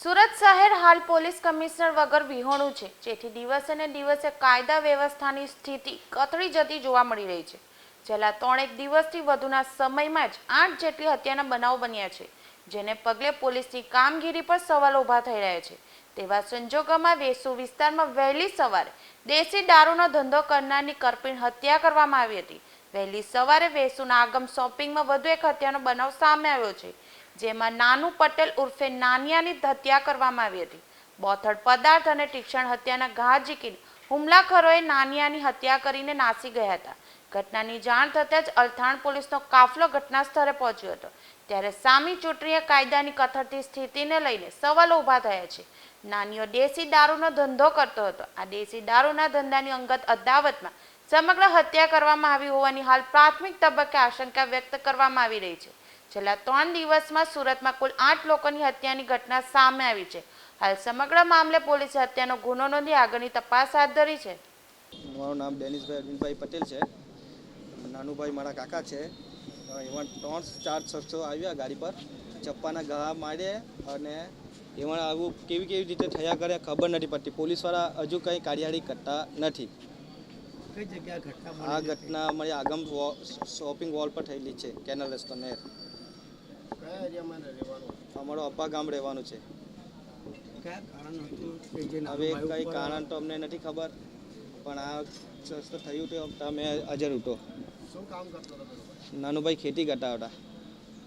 સુરત શહેર હાલ police commissioner વગર વિહોણું છે. જેથી દિવસે ને દિવસે કાયદા વ્યવસ્થાની સ્થિતિ કથળી જતી જોવા મળી રહી છે. છેલ્લા ત્રણેક દિવસથી વધુના સમયમાં જ આઠ જેટલી હત્યાના બનાવો બન્યા છે, જેને પગલે પોલીસની કામગીરી પર સવાલ ઊભા થઈ રહ્યા છે. તેવા સંજોગોમાં વેસુ વિસ્તારમાં વહેલી સવારે દેશી દારૂનો ધંધો કરનારની કરપીણ હત્યા કરવામાં આવી હતી. વહેલી સવારે વેસુના આગમ શોપિંગમાં વધુ એક હત્યાનો બનાવ સામે આવ્યો છે, જેમાં નાનું પટેલ ઉર્ફે નાનિયાની હત્યા કરવામાં આવી હતી. બોથડ પદાર્થ અને તીક્ષણ હત્યાના ઘા ઝીકીને હુમલાખોરોએ નાનિયાની હત્યા કરીને નાસી ગયા હતા. ઘટનાની જાણ થતાં જ અલથાણ પોલીસનો કાફલો ઘટના સ્થળે પહોંચ્યો હતો. ત્યારે સામી ચૂંટણીએ કાયદાની કથળતી સ્થિતિને લઈને સવાલો ઊભા થયા છે. નાનીઓ દેશી દારૂનો ધંધો કરતો હતો. આ દેશી દારૂના ધંધાની અંગત અદાવતમાં સમગ્ર હત્યા કરવામાં આવી હોવાની હાલ પ્રાથમિક તબક્કે આશંકા વ્યક્ત કરવામાં આવી રહી છે. છેલ્લા ત્રણ દિવસમાં સુરતમાં કુલ આઠ લોકોની હત્યાની ઘટના સામે આવી છે. હાલ સમગ્ર મામલે પોલીસે હત્યાનો ગુનો નોંધી આગળની તપાસ હાથ ધરી છે. મારું નામ ડેનિસભાઈ અરવિંદભાઈ પટેલ છે. નાનુભાઈ મારા કાકા છે. એમાં ત્રણ ચાર શખ્સો આવ્યા ગાડી પર. ચપ્પાના ગળા માર્યા અને એમાં આવું કેવી કેવી રીતે થયા કરે ખબર નથી પડતી. પોલીસવાળા હજુ કંઈ કાર્યવાહી કરતા નથી. જગ્યા આ ઘટના અમારી આગમ શોપિંગ વોલ પર થયેલી છે કેનલ રસ્તો નહેર કયા એરિયામાં રહેવાનું અમારો અપ્પા ગામ રહેવાનું છે. હવે કઈ કારણ તો અમને નથી ખબર પણ આ સસ્તો થયું તે અમે હાજર ઉઠો. શું કામ કરતો ભાઈ? નાનુભાઈ ખેતી કરતા હતા.